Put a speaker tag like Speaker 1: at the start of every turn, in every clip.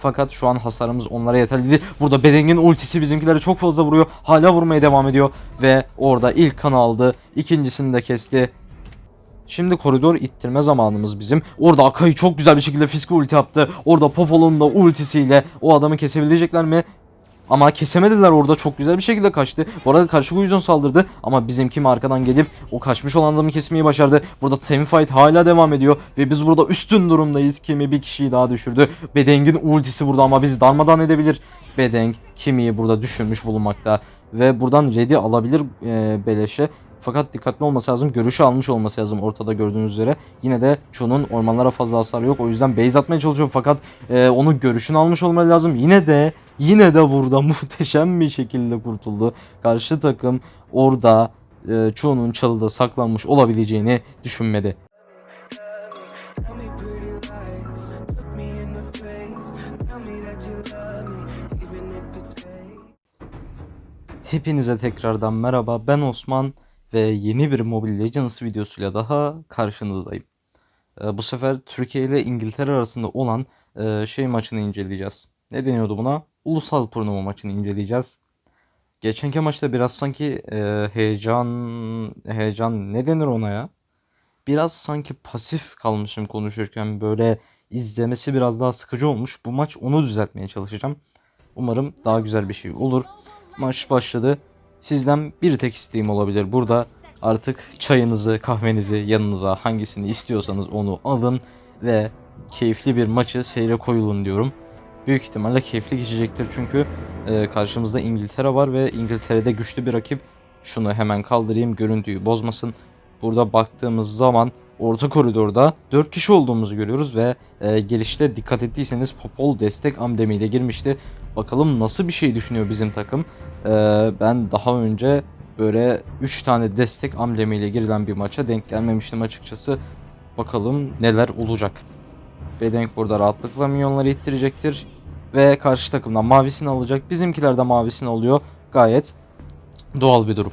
Speaker 1: Fakat şu an hasarımız onlara yeterli değil. Burada Bedeng'in ultisi bizimkileri çok fazla vuruyor. Hala vurmaya devam ediyor. Ve orada ilk kan aldı. İkincisini de kesti. Şimdi koridor ittirme zamanımız bizim. Orada Akai çok güzel bir şekilde fiske ulti yaptı. Orada Popol'un da ultisiyle o adamı kesebilecekler mi? Ama kesemediler orada çok güzel bir şekilde kaçtı. Bu arada karşı Guizon saldırdı ama bizimki arkadan gelip o kaçmış olan adamı kesmeyi başardı. Burada team fight hala devam ediyor ve biz burada üstün durumdayız. Kimi bir kişiyi daha düşürdü. Bedeng'in ultisi burada ama bizi darmadan edebilir. Bedeng Kimi'yi burada düşürmüş bulunmakta ve buradan ready alabilir e, beleşe. Fakat dikkatli olması lazım. Görüşü almış olması lazım ortada gördüğünüz üzere. Yine de Chu'nun ormanlara fazla hasarı yok. O yüzden base atmaya çalışıyor fakat e, onun görüşünü almış olmalı lazım. Yine de yine de burada muhteşem bir şekilde kurtuldu. Karşı takım orada e, Chu'nun çalıda saklanmış olabileceğini düşünmedi. Hepinize tekrardan merhaba. Ben Osman ve yeni bir Mobile Legends videosuyla daha karşınızdayım. Ee, bu sefer Türkiye ile İngiltere arasında olan e, şey maçını inceleyeceğiz. Ne deniyordu buna? Ulusal turnuva maçını inceleyeceğiz. Geçenki maçta biraz sanki e, heyecan heyecan ne denir ona ya? Biraz sanki pasif kalmışım konuşurken böyle izlemesi biraz daha sıkıcı olmuş. Bu maç onu düzeltmeye çalışacağım. Umarım daha güzel bir şey olur. Maç başladı. Sizden bir tek isteğim olabilir. Burada artık çayınızı, kahvenizi yanınıza hangisini istiyorsanız onu alın ve keyifli bir maçı seyre koyulun diyorum. Büyük ihtimalle keyifli geçecektir çünkü e, karşımızda İngiltere var ve İngiltere'de güçlü bir rakip. Şunu hemen kaldırayım görüntüyü bozmasın. Burada baktığımız zaman orta koridorda 4 kişi olduğumuzu görüyoruz ve e, gelişte dikkat ettiyseniz Popol destek ambemiyle girmişti. Bakalım nasıl bir şey düşünüyor bizim takım. E, ben daha önce böyle 3 tane destek amblemiyle girilen bir maça denk gelmemiştim açıkçası. Bakalım neler olacak. Bedenk burada rahatlıkla minyonları ittirecektir. Ve karşı takımdan mavisini alacak. Bizimkiler de mavisini alıyor. Gayet doğal bir durum.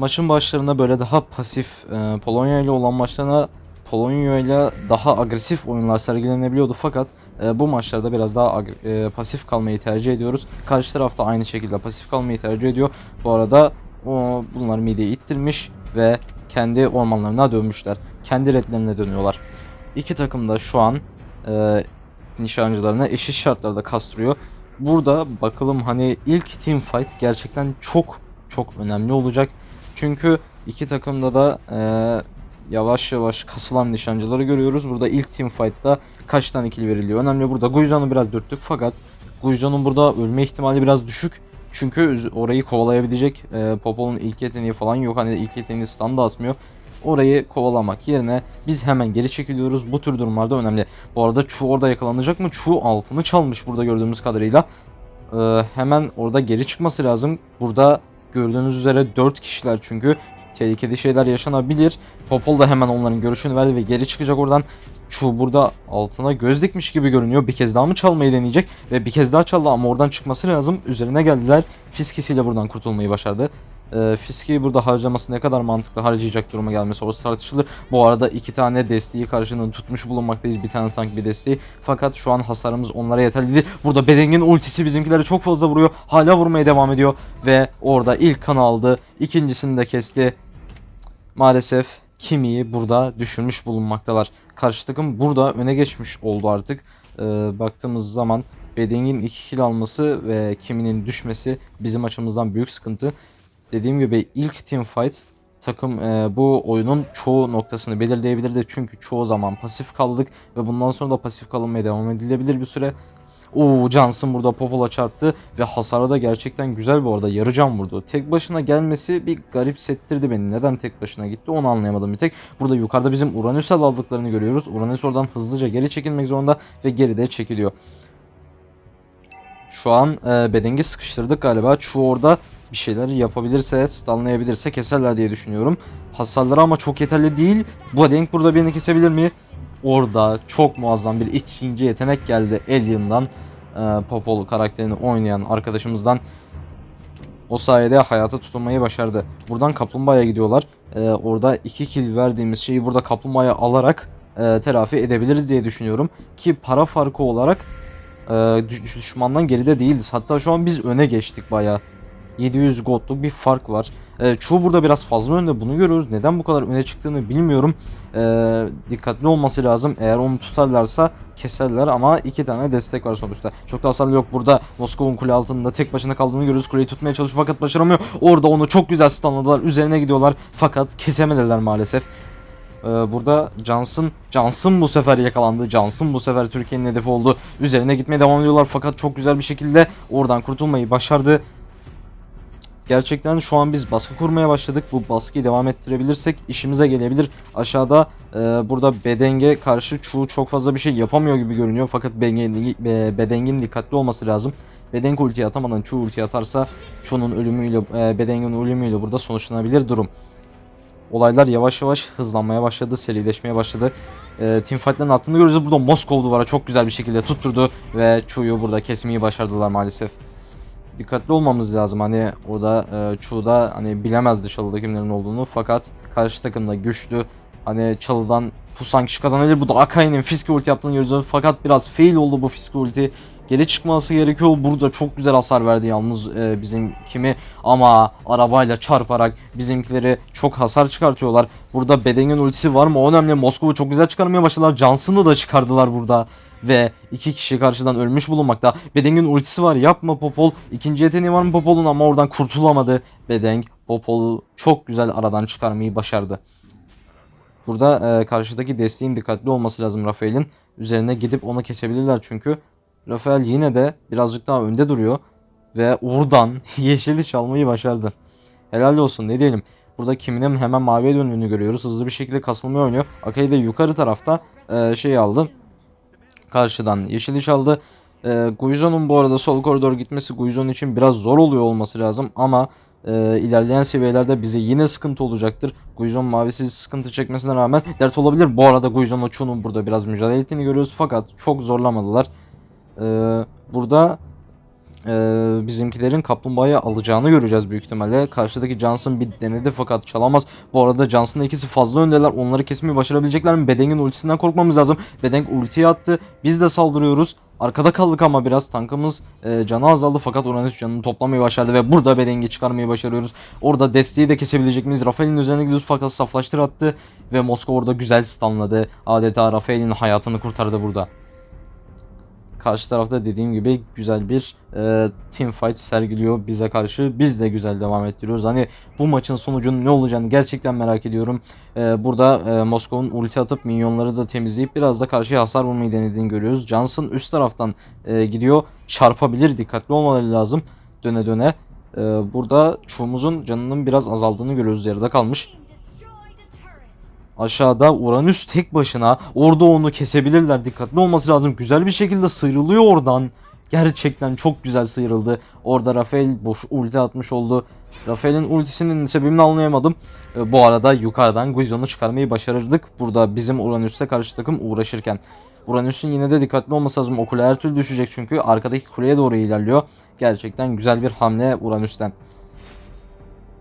Speaker 1: Maçın başlarında böyle daha pasif e, Polonya ile olan maçlarına Polonya ile daha agresif oyunlar sergilenebiliyordu fakat e, bu maçlarda biraz daha e, pasif kalmayı tercih ediyoruz. Karşı taraf da aynı şekilde pasif kalmayı tercih ediyor. Bu arada o, bunlar mideyi ittirmiş ve kendi ormanlarına dönmüşler. Kendi redlerine dönüyorlar. İki takım da şu an e, nişancılarına eşit şartlarda kastırıyor. Burada bakalım hani ilk team fight gerçekten çok çok önemli olacak. Çünkü iki takımda da e, yavaş yavaş kasılan nişancıları görüyoruz. Burada ilk team fight'ta kaç tane kill veriliyor. Önemli burada Guizan'ı biraz dürttük fakat Guizan'ın burada ölme ihtimali biraz düşük. Çünkü orayı kovalayabilecek e, Popol'un ilk yeteneği falan yok. Hani ilk yeteneğini stun asmıyor. Orayı kovalamak yerine biz hemen geri çekiliyoruz. Bu tür durumlarda önemli. Bu arada Chu orada yakalanacak mı? Chu altını çalmış burada gördüğümüz kadarıyla. Ee, hemen orada geri çıkması lazım. Burada gördüğünüz üzere 4 kişiler çünkü tehlikeli şeyler yaşanabilir. Popol da hemen onların görüşünü verdi ve geri çıkacak oradan. Chu burada altına göz dikmiş gibi görünüyor. Bir kez daha mı çalmayı deneyecek? Ve bir kez daha çaldı ama oradan çıkması lazım. Üzerine geldiler. Fiskisiyle buradan kurtulmayı başardı. Ee, Fiski'yi burada harcaması ne kadar mantıklı harcayacak duruma gelmesi orası tartışılır. Bu arada iki tane desteği karşılığında tutmuş bulunmaktayız. Bir tane tank bir desteği. Fakat şu an hasarımız onlara yeterli değil. Burada Bedeng'in ultisi bizimkileri çok fazla vuruyor. Hala vurmaya devam ediyor. Ve orada ilk kan aldı. İkincisini de kesti. Maalesef Kimi'yi burada düşürmüş bulunmaktalar. Karşı takım burada öne geçmiş oldu artık. Ee, baktığımız zaman Bedeng'in 2 kill alması ve Kimi'nin düşmesi bizim açımızdan büyük sıkıntı. Dediğim gibi ilk team fight takım e, bu oyunun çoğu noktasını belirleyebilirdi. Çünkü çoğu zaman pasif kaldık ve bundan sonra da pasif kalınmaya devam edilebilir bir süre. Oo Johnson burada Popol'a çarptı ve hasarı da gerçekten güzel bu arada yarı can vurdu. Tek başına gelmesi bir garip settirdi beni. Neden tek başına gitti onu anlayamadım bir tek. Burada yukarıda bizim Uranüs'e aldıklarını görüyoruz. Uranüs oradan hızlıca geri çekilmek zorunda ve geride çekiliyor. Şu an e, Bedeng'i sıkıştırdık galiba. Chu orada bir şeyler yapabilirse, stunlayabilirse keserler diye düşünüyorum. Hasarları ama çok yeterli değil. Bu Bedeng burada birini kesebilir mi? Orada çok muazzam bir ikinci yetenek geldi Alien'dan. E, Popol karakterini oynayan arkadaşımızdan. O sayede hayata tutunmayı başardı. Buradan kaplumbağaya gidiyorlar. E, orada iki kill verdiğimiz şeyi burada kaplumbağaya alarak e, telafi edebiliriz diye düşünüyorum. Ki para farkı olarak e, düş- düşmandan geride değiliz. Hatta şu an biz öne geçtik bayağı. 700 gold'luk bir fark var. E, çoğu burada biraz fazla önde bunu görüyoruz. Neden bu kadar öne çıktığını bilmiyorum. E, dikkatli olması lazım. Eğer onu tutarlarsa keserler ama iki tane destek var sonuçta. Çok da hasarlı yok burada. Moskova'nın kule altında tek başına kaldığını görüyoruz. Kuleyi tutmaya çalışıyor fakat başaramıyor. Orada onu çok güzel stunladılar. Üzerine gidiyorlar fakat kesemediler maalesef. Ee, burada Johnson, Johnson bu sefer yakalandı. Johnson bu sefer Türkiye'nin hedefi oldu. Üzerine gitmeye devam ediyorlar fakat çok güzel bir şekilde oradan kurtulmayı başardı. Gerçekten şu an biz baskı kurmaya başladık. Bu baskıyı devam ettirebilirsek işimize gelebilir. Aşağıda e, burada Bedeng'e karşı Chu çok fazla bir şey yapamıyor gibi görünüyor. Fakat Bedeng'in, e, dikkatli olması lazım. Bedeng ulti atamadan Chu ulti atarsa Chu'nun ölümüyle, e, Bedeng'in ölümüyle burada sonuçlanabilir durum. Olaylar yavaş yavaş hızlanmaya başladı, serileşmeye başladı. E, Teamfight'ların attığını görüyoruz. Burada Moskov duvara çok güzel bir şekilde tutturdu ve Chu'yu burada kesmeyi başardılar maalesef dikkatli olmamız lazım. Hani orada e, Chu'da hani bilemezdi çalıda kimlerin olduğunu fakat karşı takımda güçlü. Hani çalıdan pusan kişi kazanabilir. Bu da Akai'nin Fiske ulti yaptığını görüyoruz. Fakat biraz fail oldu bu Fiske ulti. Geri çıkması gerekiyor. Burada çok güzel hasar verdi yalnız e, bizim kimi ama arabayla çarparak bizimkileri çok hasar çıkartıyorlar. Burada Bedeng'in ultisi var mı? O önemli. Moskova çok güzel çıkarmaya başladılar. Johnson'ı da çıkardılar burada ve iki kişi karşıdan ölmüş bulunmakta. Bedeng'in ultisi var yapma Popol. İkinci yeteneği var mı Popol'un ama oradan kurtulamadı. Bedeng Popol'u çok güzel aradan çıkarmayı başardı. Burada e, karşıdaki desteğin dikkatli olması lazım Rafael'in. Üzerine gidip onu kesebilirler çünkü. Rafael yine de birazcık daha önde duruyor. Ve oradan yeşili çalmayı başardı. Helal olsun ne diyelim. Burada Kiminin hemen maviye döndüğünü görüyoruz. Hızlı bir şekilde kasılmaya oynuyor. Akai de yukarı tarafta e, şey aldı karşıdan yeşili çaldı. E, Guizon'un bu arada sol koridor gitmesi Guizon için biraz zor oluyor olması lazım ama e, ilerleyen seviyelerde bize yine sıkıntı olacaktır. Guizon mavisi sıkıntı çekmesine rağmen dert olabilir. Bu arada Guizon'la Chu'nun burada biraz mücadele ettiğini görüyoruz fakat çok zorlamadılar. E, burada e, bizimkilerin kaplumbağayı alacağını göreceğiz büyük ihtimalle. Karşıdaki Johnson bir denedi fakat çalamaz. Bu arada Johnson'la ikisi fazla öndeler. Onları kesmeyi başarabilecekler mi? Bedeng'in ultisinden korkmamız lazım. Bedeng ultiyi attı. Biz de saldırıyoruz. Arkada kaldık ama biraz tankımız e, canı azaldı fakat Uranüs canını toplamayı başardı ve burada Bedeng'i çıkarmayı başarıyoruz. Orada desteği de kesebilecek miyiz? Rafael'in üzerine gidiyoruz fakat saflaştır attı ve Moskova orada güzel stunladı. Adeta Rafael'in hayatını kurtardı burada. Karşı tarafta dediğim gibi güzel bir e, team fight sergiliyor bize karşı. Biz de güzel devam ettiriyoruz. Hani bu maçın sonucunun ne olacağını gerçekten merak ediyorum. E, burada e, Moskova'nın ulti atıp minyonları da temizleyip biraz da karşıya hasar vurmayı denediğini görüyoruz. Johnson üst taraftan e, gidiyor. Çarpabilir. Dikkatli olmaları lazım. Döne döne. E, burada Chu'muzun canının biraz azaldığını görüyoruz. Yarıda kalmış. Aşağıda Uranüs tek başına orada onu kesebilirler. Dikkatli olması lazım. Güzel bir şekilde sıyrılıyor oradan. Gerçekten çok güzel sıyrıldı. Orada Rafael boş ulti atmış oldu. Rafael'in ultisinin sebebini anlayamadım. E, bu arada yukarıdan Guizon'u çıkarmayı başarırdık. Burada bizim Uranüs'te karşı takım uğraşırken. Uranüs'ün yine de dikkatli olması lazım. O kule her türlü düşecek çünkü arkadaki kuleye doğru ilerliyor. Gerçekten güzel bir hamle Uranüs'ten.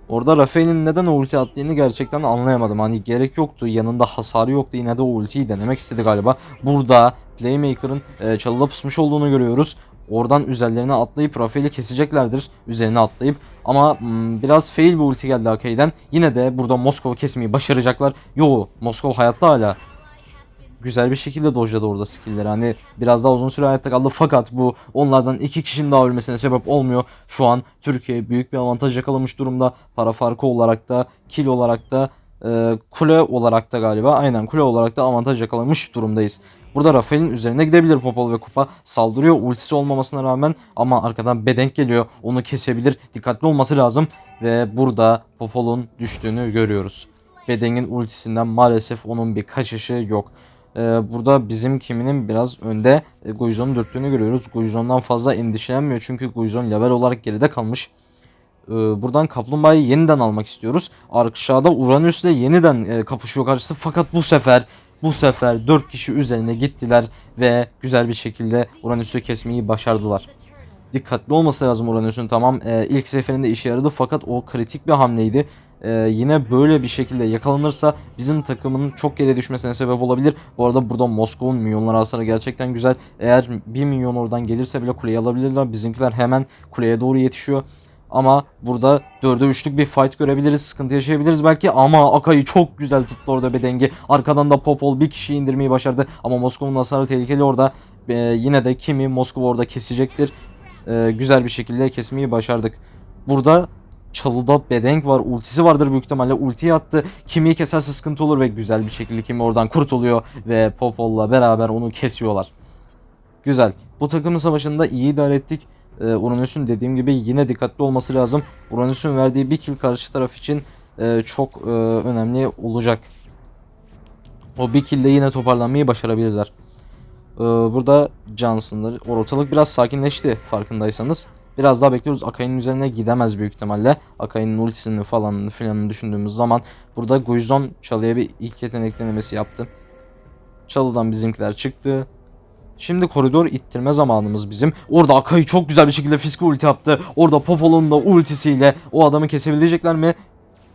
Speaker 1: Orada Rafael'in neden o ulti attığını gerçekten anlayamadım. Hani gerek yoktu. Yanında hasarı yoktu. Yine de o ultiyi denemek istedi galiba. Burada Playmaker'ın e, çalıda pusmuş olduğunu görüyoruz. Oradan üzerlerine atlayıp Rafael'i keseceklerdir. Üzerine atlayıp. Ama mm, biraz fail bir ulti geldi Akai'den. Yine de burada Moskova kesmeyi başaracaklar. Yo Moskova hayatta hala güzel bir şekilde dojladı orada skill'leri. Hani biraz daha uzun süre hayatta kaldı fakat bu onlardan iki kişinin daha ölmesine sebep olmuyor. Şu an Türkiye büyük bir avantaj yakalamış durumda. Para farkı olarak da, kill olarak da, e, kule olarak da galiba aynen kule olarak da avantaj yakalamış durumdayız. Burada Rafael'in üzerine gidebilir Popol ve Kupa. Saldırıyor ultisi olmamasına rağmen ama arkadan Bedenk geliyor. Onu kesebilir. Dikkatli olması lazım. Ve burada Popol'un düştüğünü görüyoruz. Bedenk'in ultisinden maalesef onun bir kaçışı yok. Ee, burada bizim kiminin biraz önde e, Guizon'un dürttüğünü görüyoruz. Guizon'dan fazla endişelenmiyor çünkü Guizon level olarak geride kalmış. Ee, buradan Kaplumbağa'yı yeniden almak istiyoruz. Aşağıda Uranüs'le yeniden e, kapışıyor karşısı fakat bu sefer bu sefer 4 kişi üzerine gittiler ve güzel bir şekilde Uranüs'ü kesmeyi başardılar. Dikkatli olması lazım Uranüs'ün tamam e, ilk seferinde işe yaradı fakat o kritik bir hamleydi. E, yine böyle bir şekilde yakalanırsa bizim takımın çok geri düşmesine sebep olabilir. Bu arada burada Moskova'nın milyonlar hasarı gerçekten güzel. Eğer 1 milyon oradan gelirse bile kuleyi alabilirler. Bizimkiler hemen kuleye doğru yetişiyor. Ama burada 4'e 3'lük bir fight görebiliriz. Sıkıntı yaşayabiliriz belki ama Akai'yi çok güzel tuttu orada Bedengi. Arkadan da Popol bir kişiyi indirmeyi başardı. Ama Moskova'nın hasarı tehlikeli orada. Ee, yine de kimi Moskova orada kesecektir. Ee, güzel bir şekilde kesmeyi başardık. Burada çalıda Bedenk var. Ultisi vardır büyük ihtimalle. Ultiyi attı. Kimi'yi keserse sıkıntı olur ve güzel bir şekilde Kimi oradan kurtuluyor. Ve Popol'la beraber onu kesiyorlar. Güzel. Bu takımın savaşında iyi idare ettik. Ee, Uranüs'ün dediğim gibi yine dikkatli olması lazım. Uranüs'ün verdiği bir kill karşı taraf için e, çok e, önemli olacak. O bir kill'de yine toparlanmayı başarabilirler. Ee, burada Johnson'lar. Ortalık biraz sakinleşti farkındaysanız. Biraz daha bekliyoruz. Akai'nin üzerine gidemez büyük ihtimalle. Akai'nin ultisini falan filan düşündüğümüz zaman burada Guizon çalıya bir ilk yetenek denemesi yaptı. Çalıdan bizimkiler çıktı. Şimdi koridor ittirme zamanımız bizim. Orada Akai çok güzel bir şekilde fiske ulti yaptı. Orada Popol'un da ultisiyle o adamı kesebilecekler mi?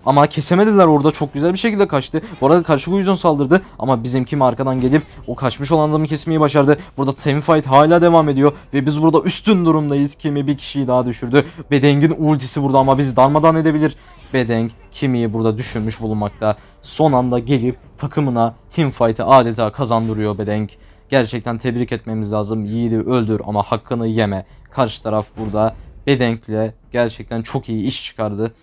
Speaker 1: Ama kesemediler orada çok güzel bir şekilde kaçtı. Bu arada karşı Guizon saldırdı ama bizimki arkadan gelip o kaçmış olan adamı kesmeyi başardı. Burada team fight hala devam ediyor ve biz burada üstün durumdayız. Kimi bir kişiyi daha düşürdü. Bedeng'in ultisi burada ama bizi darmadan edebilir. Bedeng Kimi'yi burada düşürmüş bulunmakta. Son anda gelip takımına team fight'ı adeta kazandırıyor Bedeng. Gerçekten tebrik etmemiz lazım. Yiğidi öldür ama hakkını yeme. Karşı taraf burada Bedeng'le gerçekten çok iyi iş çıkardı.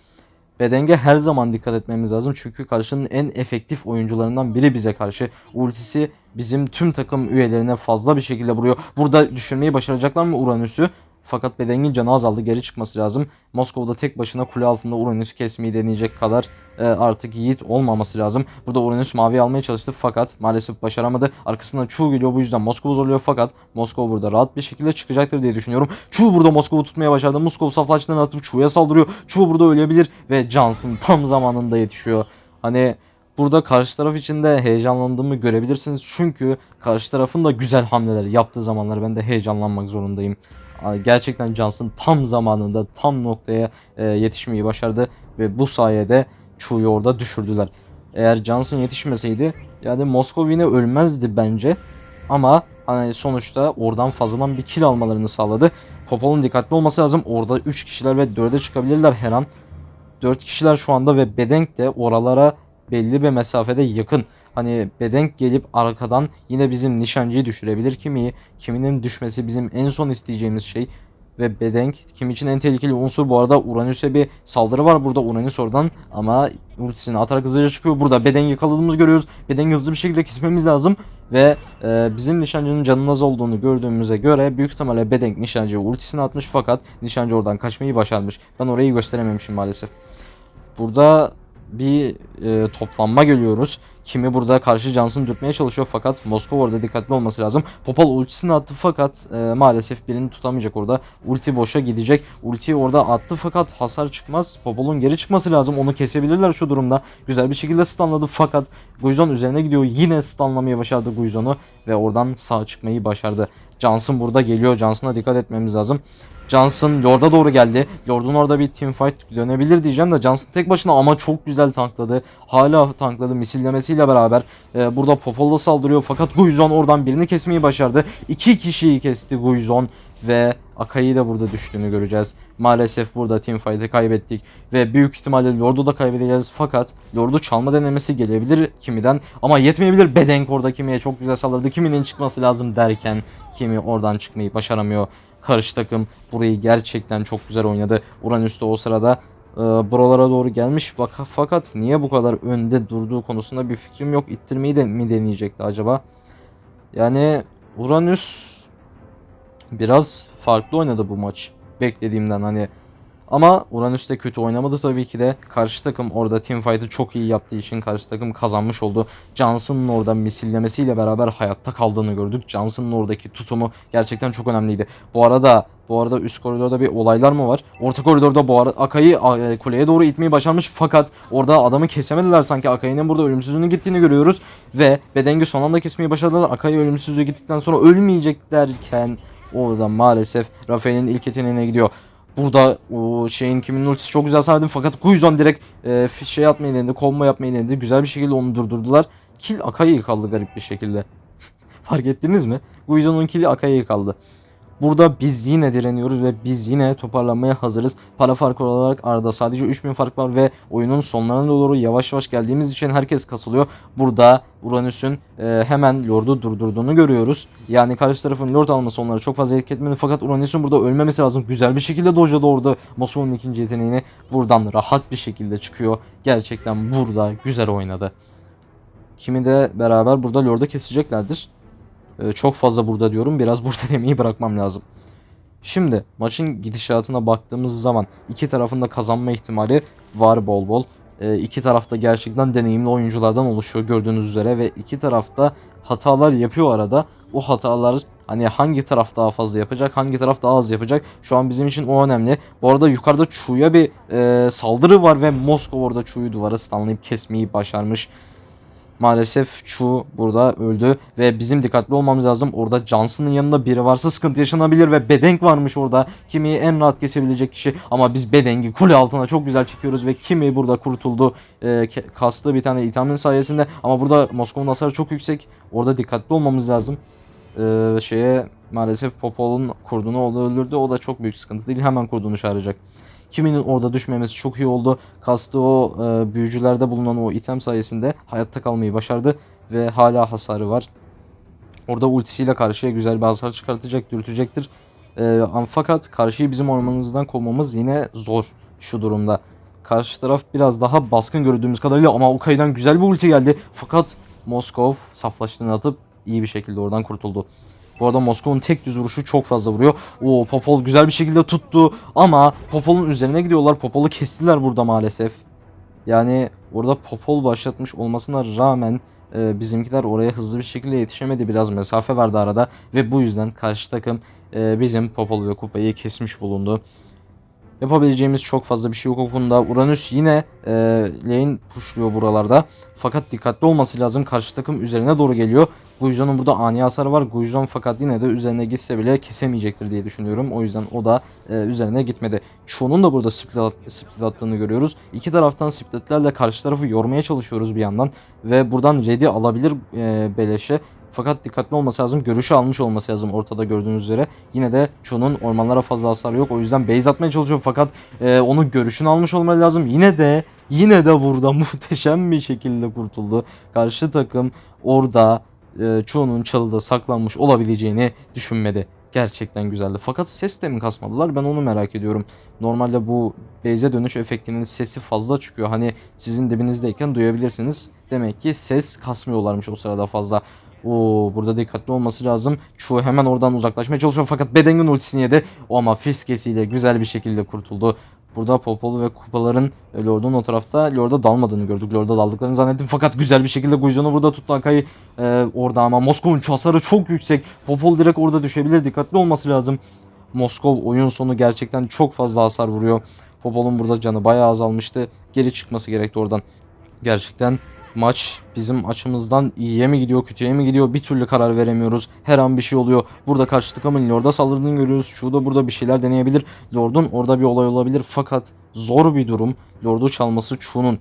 Speaker 1: Bedenge her zaman dikkat etmemiz lazım. Çünkü karşının en efektif oyuncularından biri bize karşı. Ultisi bizim tüm takım üyelerine fazla bir şekilde vuruyor. Burada düşürmeyi başaracaklar mı Uranüs'ü? Fakat Bedeng'in canı azaldı. Geri çıkması lazım. Moskova'da tek başına kule altında Uranüs'ü kesmeyi deneyecek kadar e, artık yiğit olmaması lazım. Burada Uranüs mavi almaya çalıştı fakat maalesef başaramadı. Arkasından Chu geliyor bu yüzden Moskova zorluyor fakat Moskova burada rahat bir şekilde çıkacaktır diye düşünüyorum. Chu burada Moskova tutmaya başardı. Moskova saflaştığını atıp Chu'ya saldırıyor. Chu burada ölebilir ve Johnson tam zamanında yetişiyor. Hani Burada karşı taraf için de heyecanlandığımı görebilirsiniz. Çünkü karşı tarafın da güzel hamleler yaptığı zamanlar ben de heyecanlanmak zorundayım. Gerçekten Johnson tam zamanında tam noktaya e, yetişmeyi başardı ve bu sayede Chu'yu orada düşürdüler. Eğer Johnson yetişmeseydi yani Moskov yine ölmezdi bence. Ama hani sonuçta oradan fazladan bir kill almalarını sağladı. Popol'un dikkatli olması lazım. Orada 3 kişiler ve 4'e çıkabilirler her an. 4 kişiler şu anda ve Bedenk de oralara belli bir mesafede yakın. Hani Bedenk gelip arkadan yine bizim nişancıyı düşürebilir kimi. Kiminin düşmesi bizim en son isteyeceğimiz şey. Ve Bedenk kim için en tehlikeli unsur bu arada Uranüs'e bir saldırı var burada Uranüs oradan ama ultisini atarak hızlıca çıkıyor. Burada Bedenk yakaladığımızı görüyoruz. Bedenk'i hızlı bir şekilde kesmemiz lazım. Ve e, bizim nişancının canının az olduğunu gördüğümüze göre büyük ihtimalle Bedenk nişancıya ultisini atmış fakat nişancı oradan kaçmayı başarmış. Ben orayı gösterememişim maalesef. Burada bir e, toplanma görüyoruz. Kimi burada karşı Johnson dürtmeye çalışıyor fakat Moskova orada dikkatli olması lazım. Popal ultisini attı fakat e, maalesef birini tutamayacak orada. Ulti boşa gidecek. Ultiyi orada attı fakat hasar çıkmaz. Popol'un geri çıkması lazım. Onu kesebilirler şu durumda. Güzel bir şekilde stunladı fakat Guizon üzerine gidiyor. Yine stunlamayı başardı Guizon'u ve oradan sağ çıkmayı başardı. Johnson burada geliyor. Johnson'a dikkat etmemiz lazım. Johnson Lord'a doğru geldi. Lord'un orada bir team fight dönebilir diyeceğim de Johnson tek başına ama çok güzel tankladı. Hala tankladı misillemesiyle beraber. Ee, burada Popol'da saldırıyor fakat Guizon oradan birini kesmeyi başardı. İki kişiyi kesti Guizon ve Akai'yi de burada düştüğünü göreceğiz. Maalesef burada team fight'ı kaybettik ve büyük ihtimalle Lord'u da kaybedeceğiz fakat Lord'u çalma denemesi gelebilir Kimi'den ama yetmeyebilir Bedenk orada Kimi'ye çok güzel saldırdı. Kimi'nin çıkması lazım derken Kimi oradan çıkmayı başaramıyor. Karşı takım burayı gerçekten çok güzel oynadı. Uranüs de o sırada e, buralara doğru gelmiş fakat niye bu kadar önde durduğu konusunda bir fikrim yok. İttirmeyi de mi deneyecekti acaba? Yani Uranüs biraz farklı oynadı bu maç. Beklediğimden hani. Ama Uranüs de kötü oynamadı tabii ki de. Karşı takım orada teamfight'ı çok iyi yaptığı için karşı takım kazanmış oldu. Johnson'ın orada misillemesiyle beraber hayatta kaldığını gördük. Johnson'ın oradaki tutumu gerçekten çok önemliydi. Bu arada bu arada üst koridorda bir olaylar mı var? Orta koridorda bu arada Akai'yi e, kuleye doğru itmeyi başarmış fakat orada adamı kesemediler sanki. Akai'nin burada ölümsüzlüğünün gittiğini görüyoruz. Ve Bedeng'i son anda kesmeyi başardılar. Akai ölümsüzlüğü gittikten sonra ölmeyecek derken orada maalesef Rafael'in ilk yeteneğine gidiyor. Burada o şeyin kimin ultisi çok güzel sardı fakat Guizon direkt e, şey atmayı denedi, combo yapmayı denedi. Güzel bir şekilde onu durdurdular. Kill Akai'yi kaldı garip bir şekilde. Fark ettiniz mi? Guizon'un kill'i Akai'yi kaldı. Burada biz yine direniyoruz ve biz yine toparlanmaya hazırız. Para farkı olarak arada sadece 3000 fark var ve oyunun sonlarına doğru yavaş yavaş geldiğimiz için herkes kasılıyor. Burada Uranüs'ün e, hemen Lord'u durdurduğunu görüyoruz. Yani karşı tarafın Lord alması onları çok fazla etki etmedi. Fakat Uranüs'ün burada ölmemesi lazım. Güzel bir şekilde dojladı orada Moskova'nın ikinci yeteneğini. Buradan rahat bir şekilde çıkıyor. Gerçekten burada güzel oynadı. Kimi de beraber burada Lord'u keseceklerdir. Ee, çok fazla burada diyorum. Biraz burada demeyi bırakmam lazım. Şimdi maçın gidişatına baktığımız zaman iki tarafın da kazanma ihtimali var bol bol. Ee, iki tarafta gerçekten deneyimli oyunculardan oluşuyor gördüğünüz üzere ve iki tarafta hatalar yapıyor arada. O hatalar hani hangi taraf daha fazla yapacak, hangi taraf daha az yapacak şu an bizim için o önemli. Bu arada yukarıda Chu'ya bir e, saldırı var ve Moskova orada Chu'yu duvara stunlayıp kesmeyi başarmış. Maalesef Chu burada öldü ve bizim dikkatli olmamız lazım. Orada Johnson'ın yanında biri varsa sıkıntı yaşanabilir ve Bedenk varmış orada. Kimi'yi en rahat kesebilecek kişi ama biz Bedenk'i kule altına çok güzel çekiyoruz ve Kimi burada kurtuldu. Ke- kastı bir tane itamin sayesinde ama burada Moskova'nın hasarı çok yüksek. Orada dikkatli olmamız lazım. Ee, şeye maalesef Popol'un kurduğunu öldürdü. O da çok büyük sıkıntı değil. Hemen kurduğunu çağıracak. Kiminin orada düşmemesi çok iyi oldu. Kastı o e, büyücülerde bulunan o item sayesinde hayatta kalmayı başardı ve hala hasarı var. Orada ultisiyle karşıya güzel bir hasar çıkartacak, dürtecektir. E, fakat karşıyı bizim ormanımızdan kovmamız yine zor şu durumda. Karşı taraf biraz daha baskın gördüğümüz kadarıyla ama Ukai'den güzel bir ulti geldi. Fakat Moskov saflaştığını atıp iyi bir şekilde oradan kurtuldu. Bu arada Moskova'nın tek düz vuruşu çok fazla vuruyor. Oo Popol güzel bir şekilde tuttu ama Popol'un üzerine gidiyorlar. Popol'u kestiler burada maalesef. Yani orada Popol başlatmış olmasına rağmen e, bizimkiler oraya hızlı bir şekilde yetişemedi. Biraz mesafe vardı arada ve bu yüzden karşı takım e, bizim Popol ve Kupayı kesmiş bulundu. Yapabileceğimiz çok fazla bir şey yok o konuda. Uranüs yine e, lane pushluyor buralarda. Fakat dikkatli olması lazım. Karşı takım üzerine doğru geliyor. Guizon'un burada ani hasarı var. Guizon fakat yine de üzerine gitse bile kesemeyecektir diye düşünüyorum. O yüzden o da e, üzerine gitmedi. Chu'nun da burada split, at- split attığını görüyoruz. İki taraftan splitlerle karşı tarafı yormaya çalışıyoruz bir yandan. Ve buradan ready alabilir e, beleşe. Fakat dikkatli olması lazım. Görüşü almış olması lazım ortada gördüğünüz üzere. Yine de Chu'nun ormanlara fazla hasarı yok. O yüzden base atmaya çalışıyor fakat e, onun görüşünü almış olması lazım. Yine de yine de burada muhteşem bir şekilde kurtuldu. Karşı takım orada e, Chu'nun çalıda saklanmış olabileceğini düşünmedi. Gerçekten güzeldi. Fakat ses de mi kasmadılar? Ben onu merak ediyorum. Normalde bu base'e dönüş efektinin sesi fazla çıkıyor. Hani sizin dibinizdeyken duyabilirsiniz. Demek ki ses kasmıyorlarmış o sırada fazla. Oo burada dikkatli olması lazım. Chu hemen oradan uzaklaşmaya çalışıyor fakat Bedeng'in ultisini yedi. O ama fiskesiyle güzel bir şekilde kurtuldu. Burada Popolu ve Kupaların e, Lord'un o tarafta Lord'a dalmadığını gördük. Lord'a daldıklarını zannettim fakat güzel bir şekilde Guizon'u burada tuttu Akai e, orada ama Moskov'un hasarı çok yüksek. Popol direkt orada düşebilir. Dikkatli olması lazım. Moskov oyun sonu gerçekten çok fazla hasar vuruyor. Popol'un burada canı bayağı azalmıştı. Geri çıkması gerekti oradan. Gerçekten maç bizim açımızdan iyiye mi gidiyor kötüye mi gidiyor bir türlü karar veremiyoruz. Her an bir şey oluyor. Burada karşı takımın Lord'a saldırdığını görüyoruz. Şurada burada bir şeyler deneyebilir. Lord'un orada bir olay olabilir fakat zor bir durum. Lord'u çalması Chu'nun.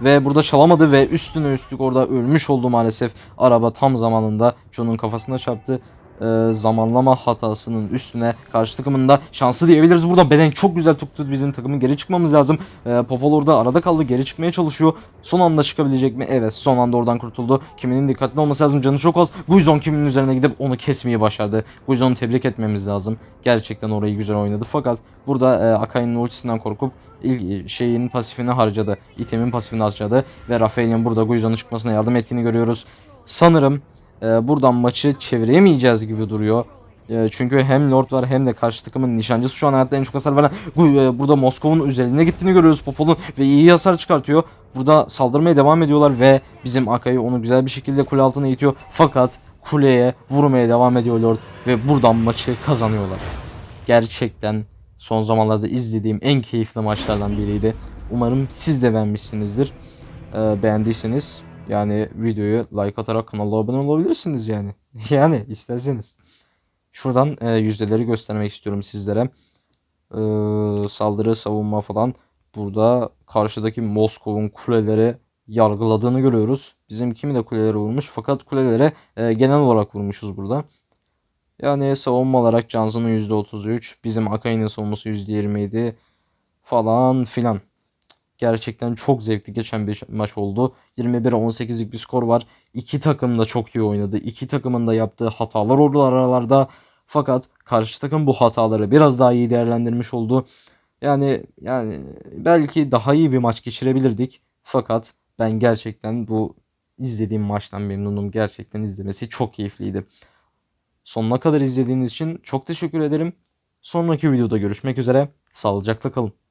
Speaker 1: Ve burada çalamadı ve üstüne üstlük orada ölmüş oldu maalesef. Araba tam zamanında Chu'nun kafasına çarptı. Ee, zamanlama hatasının üstüne karşı takımın da şansı diyebiliriz. Burada Beden çok güzel tuttu bizim takımın geri çıkmamız lazım. Ee, Popol orada arada kaldı geri çıkmaya çalışıyor. Son anda çıkabilecek mi? Evet son anda oradan kurtuldu. Kiminin dikkatli olması lazım canı çok az. Guizon kiminin üzerine gidip onu kesmeyi başardı. Guizon'u tebrik etmemiz lazım. Gerçekten orayı güzel oynadı. Fakat burada e, Akai'nin ultisinden korkup ilk şeyin pasifini harcadı. İtemin pasifini harcadı. Ve Rafael'in burada Guizon'un çıkmasına yardım ettiğini görüyoruz. Sanırım e, buradan maçı çeviremeyeceğiz gibi duruyor. E, çünkü hem Lord var hem de karşı takımın nişancısı şu an hayatta en çok hasar veren. Bu, e, burada Moskova'nın üzerine gittiğini görüyoruz Popol'un ve iyi hasar çıkartıyor. Burada saldırmaya devam ediyorlar ve bizim Akai onu güzel bir şekilde kule altına itiyor. Fakat kuleye vurmaya devam ediyor Lord ve buradan maçı kazanıyorlar. Gerçekten son zamanlarda izlediğim en keyifli maçlardan biriydi. Umarım siz de beğenmişsinizdir. E, beğendiyseniz yani videoyu like atarak kanala abone olabilirsiniz yani. yani isterseniz. Şuradan e, yüzdeleri göstermek istiyorum sizlere. Ee, saldırı, savunma falan. Burada karşıdaki Moskov'un kuleleri yargıladığını görüyoruz. Bizim kimi de kulelere vurmuş fakat kulelere e, genel olarak vurmuşuz burada. Yani savunma olarak Johnson'un %33, bizim Akai'nin savunması %27 falan filan. Gerçekten çok zevkli geçen bir maç oldu. 21-18'lik bir skor var. İki takım da çok iyi oynadı. İki takımın da yaptığı hatalar oldu aralarda. Fakat karşı takım bu hataları biraz daha iyi değerlendirmiş oldu. Yani yani belki daha iyi bir maç geçirebilirdik. Fakat ben gerçekten bu izlediğim maçtan memnunum. Gerçekten izlemesi çok keyifliydi. Sonuna kadar izlediğiniz için çok teşekkür ederim. Sonraki videoda görüşmek üzere. Sağlıcakla kalın.